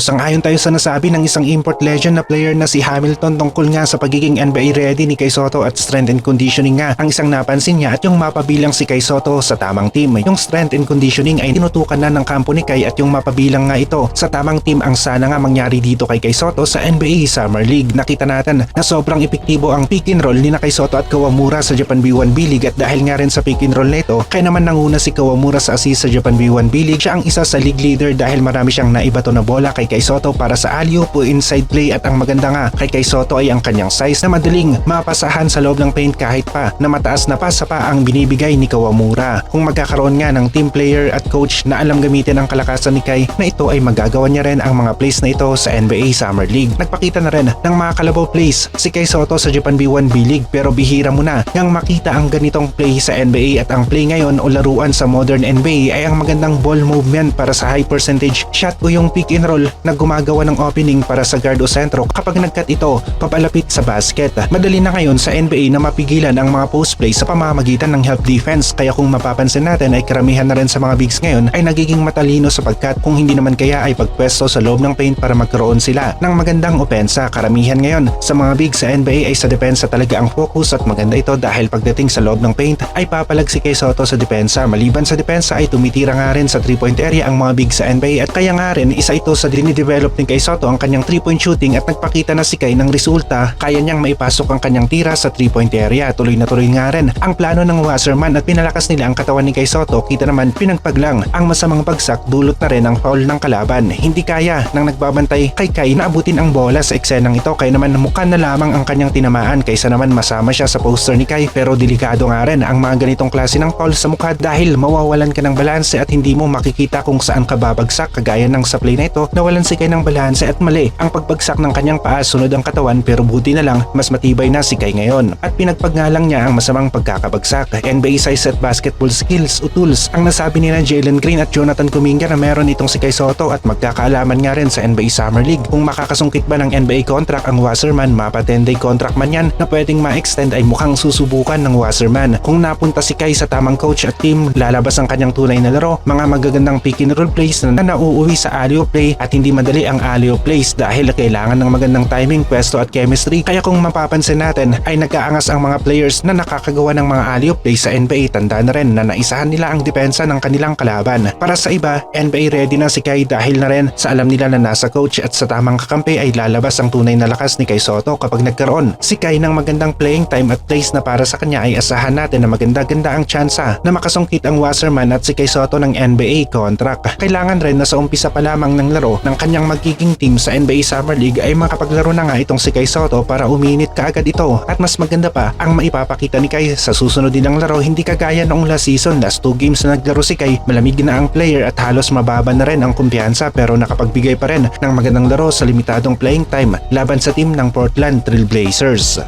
Sang-ayon tayo sa nasabi ng isang import legend na player na si Hamilton tungkol nga sa pagiging NBA ready ni Kai Soto at strength and conditioning nga ang isang napansin niya at yung mapabilang si Kai Soto sa tamang team. Yung strength and conditioning ay tinutukan na ng kampo ni Kai at yung mapabilang nga ito sa tamang team ang sana nga mangyari dito kay Kai Soto sa NBA Summer League. Nakita natin na sobrang epektibo ang pick and roll ni na Kai Soto at Kawamura sa Japan B1 B League at dahil nga rin sa pick and roll nito, kaya naman nanguna si Kawamura sa assist sa Japan B1 B League. Siya ang isa sa league leader dahil marami siyang naibato na bola kay Kai Soto para sa alley po inside play at ang maganda nga kay Kai Soto ay ang kanyang size na madaling mapasahan sa loob ng paint kahit pa na mataas na pasa pa ang binibigay ni Kawamura. Kung magkakaroon nga ng team player at coach na alam gamitin ang kalakasan ni Kai na ito ay magagawa niya rin ang mga plays na ito sa NBA Summer League. Nagpakita na rin ng mga kalabaw plays si Kai Soto sa Japan B1 B League pero bihira mo na yang makita ang ganitong play sa NBA at ang play ngayon o laruan sa modern NBA ay ang magandang ball movement para sa high percentage shot o yung pick and roll na gumagawa ng opening para sa guard o sentro kapag nagkat ito papalapit sa basket. Madali na ngayon sa NBA na mapigilan ang mga post play sa pamamagitan ng help defense kaya kung mapapansin natin ay karamihan na rin sa mga bigs ngayon ay nagiging matalino sapagkat kung hindi naman kaya ay pagpwesto sa loob ng paint para magkaroon sila ng magandang opensa. Karamihan ngayon sa mga bigs sa NBA ay sa depensa talaga ang focus at maganda ito dahil pagdating sa loob ng paint ay papalag si Kay Soto sa depensa. Maliban sa depensa ay tumitira nga rin sa 3-point area ang mga bigs sa NBA at kaya nga rin isa ito sa dinidevelop ni Kay Soto ang kanyang 3-point shooting at nagpakita na si Kay ng resulta kaya niyang maipasok ang kanyang tira sa 3-point area. Tuloy na tuloy nga rin ang plano ng Wasserman at pinalakas nila ang katawan ni Kay Soto. Kita naman pinagpaglang ang masamang bagsak dulot na rin ang foul ng kalaban. Hindi kaya ng nagbabantay kay Kay na abutin ang bola sa eksenang ito kaya naman mukha na lamang ang kanyang tinamaan kaysa naman masama siya sa poster ni Kay pero delikado nga rin ang mga ganitong klase ng foul sa mukha dahil mawawalan ka ng balanse at hindi mo makikita kung saan ka babagsak kagaya ng sa play na ito nawalan si Kay ng balanse at mali ang pagbagsak ng kanyang paa sunod ang katawan pero buti na lang mas matibay na si Kay ngayon. At pinagpagngalang niya ang masamang pagkakabagsak. NBA size at basketball skills o tools ang nasabi ni na Jalen Green at Jonathan Kuminga na meron itong si Kay Soto at magkakaalaman nga rin sa NBA Summer League. Kung makakasungkit ba ng NBA contract ang Wasserman mapa 10 day contract man yan na pwedeng ma-extend ay mukhang susubukan ng Wasserman. Kung napunta si Kay sa tamang coach at team lalabas ang kanyang tunay na laro mga magagandang pick and roll plays na nauuwi sa alley play at hindi madali ang alley plays dahil kailangan ng magandang timing, pwesto at chemistry. Kaya kung mapapansin natin ay nagkaangas ang mga players na nakakagawa ng mga alley plays sa NBA tanda na rin na naisahan nila ang depensa ng kanilang kalaban. Para sa iba NBA ready na si Kai dahil na rin sa alam nila na nasa coach at sa tamang kakampi ay lalabas ang tunay na lakas ni Kai Soto kapag nagkaroon. Si Kai ng magandang playing time at place na para sa kanya ay asahan natin na maganda-ganda ang tsansa na makasungkit ang Wasserman at si Kai Soto ng NBA contract. Kailangan rin na sa umpisa pa lamang ng laro ng kanyang magiging team sa NBA Summer League ay makapaglaro na nga itong si Kai Soto para uminit kaagad ito at mas maganda pa ang maipapakita ni Kai sa susunod din ng laro hindi kagaya noong last season last two games na naglaro si Kai malamig na ang player at halos mababa na rin ang kumpiyansa pero nakapagbigay pa rin ng magandang laro sa limitadong playing time laban sa team ng Portland Trail Blazers.